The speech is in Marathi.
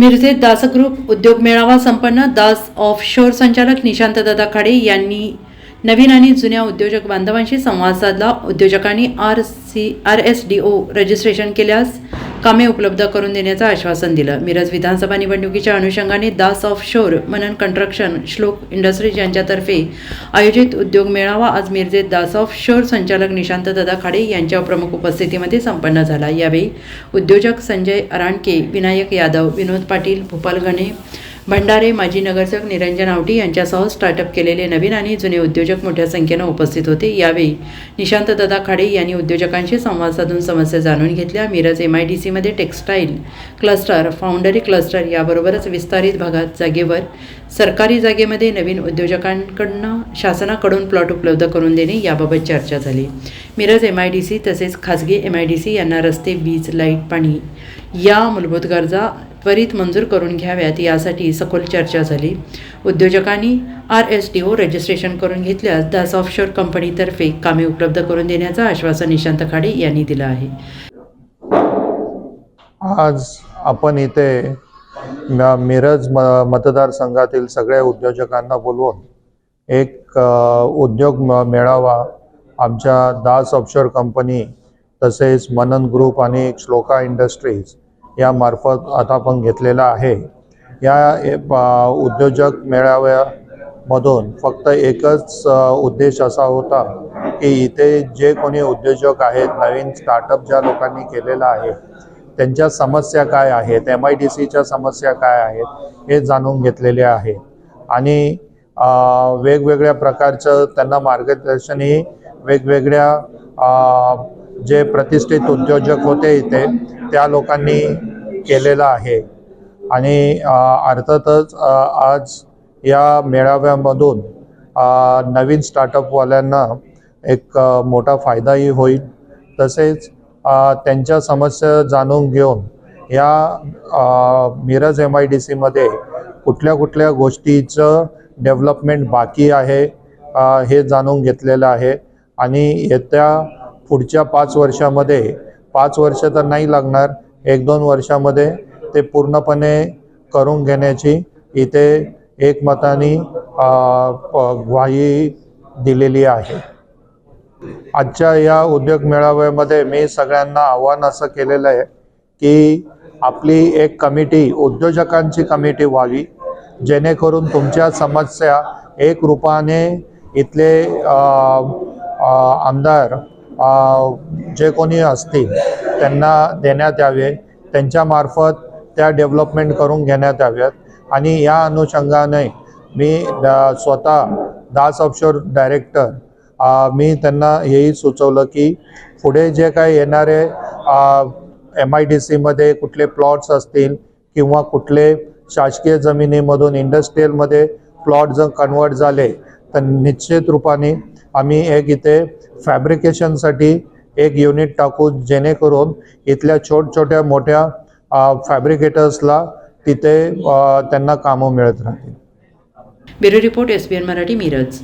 मिरजेत दास ग्रुप उद्योग मेळावा संपन्न. दास ऑफशोर संचालक निशांत दादा खाडे यांनी नवीन आणि जुन्या उद्योजक बांधवांशी संवाद साधला. उद्योजकांनी R C R S D O registration केल्यास कामे उपलब्ध करून देण्याचं आश्वासन दिलं. मिरज विधानसभा निवडणुकीच्या अनुषंगाने दास ऑफ शोर मनन कंस्ट्रक्शन श्लोक इंडस्ट्रीज यांच्यातर्फे आयोजित उद्योग मेळावा आज मिरजेत दास ऑफ शोर संचालक निशांत दादा खाडे यांच्या प्रमुख उपस्थितीमध्ये संपन्न झाला. यावेळी उद्योजक संजय अराणके विनायक यादव विनोद पाटील भूपाल गणे भंडारे माजी नगरसेवक निरंजन आवटी यांच्यासह स्टार्टअप केलेले नवीन आणि जुने उद्योजक मोठ्या संख्येनं उपस्थित होते. यावेळी निशांत दादा खाडे यांनी उद्योजकांशी संवाद साधून समस्या जाणून घेतल्या. मिरज एम आय डी सीमध्ये टेक्स्टाईल क्लस्टर फाउंडरी क्लस्टर याबरोबरच विस्तारित भागात जागेवर सरकारी जागेमध्ये नवीन उद्योजकांकडनं शासनाकडून प्लॉट उपलब्ध करून देणे याबाबत चर्चा झाली. Miraj M I D C तसेच खाजगी एम आय डी सी यांना रस्ते वीज लाइट पाणी या मूलभूत गरजा त्वरित मंजूर करून घ्याव्यात यासाठी सखोल चर्चा झाली. उद्योजकांनी R S T O registration करून घेतल्यास दास ऑफशोर कंपनीतर्फे कामे उपलब्ध करून देण्याचं आश्वासन निशांत खाडे यांनी दिलं आहे. आज आपण इथे मिरज म मतदारसंघातील सगळ्या उद्योजकांना बोलवून एक उद्योग म- मेळावा आमच्या दास ऑफशोर कंपनी तसेच मनन ग्रुप आणि श्लोका इंडस्ट्रीज या मार्फत आता आपण घेतलेला आहे. या ए- प- उद्योजक मेळाव्यामधून फक्त एकच उद्देश असा होता की इथे जे कोणी उद्योजक आहेत नवीन स्टार्टअप ज्या लोकांनी केलेला आहे त्यांच्या समस्या काय आहेत एम आय डी सीच्या समस्या काय आहेत हे जाणून घेतलेले आहे. आणि वेगवेगळ्या प्रकारचं त्यांना मार्गदर्शनही वेगवेगळ्या जे प्रतिष्ठित उद्योजक होते इथे त्या लोकांनी केलेलं आहे. आणि अर्थातच आज या मेळाव्यामधून नवीन स्टार्टअपवाल्यांना एक मोठा फायदाही होईल. तसेच त्यांच्या समस्या जाणून घेऊन या मिरज एम आय डी सीमध्ये कुठल्या कुठल्या गोष्टीचं डेव्हलपमेंट बाकी आहे हे जाणून घेतलेलं आहे. आणि येत्या पुढच्या पाच वर्षामध्ये पाच वर्ष तर नाही लागणार एक दोन वर्षामध्ये ते पूर्णपणे करून घेण्याची इथे एकमताने ग्वाही दिलेली आहे. आजच्या या उद्योग मेळाव्यामध्ये मी सगळ्यांना आव्हान असं केलेलं आहे की आपली एक कमिटी उद्योजकांची कमिटी व्हावी जेणेकरून तुमच्या समस्या एक रूपाने इथले आमदार जे कोणी असतील त्यांना देण्यात यावे त्यांच्यामार्फत त्या डेव्हलपमेंट करून घेण्यात याव्यात. आणि या अनुषंगाने मी द- स्वतः दास ऑफशोर डायरेक्टर मी त्यांना हेही सुचवलं की पुढे जे काही येणारे एम आय डी सीमध्ये कुठले प्लॉट्स असतील किंवा कुठले शासकीय जमिनीमधून इंडस्ट्रीयलमध्ये प्लॉट जर कन्वर्ट झाले तर निश्चित रूपाने आम्ही एक इथे फॅब्रिकेशनसाठी एक युनिट टाकू जेणेकरून इथल्या छोट छोट्या मोठ्या फॅब्रिकेटर्सला तिथे त्यांना कामं मिळत राहतील. Bureau report S B N Marathi Miraj.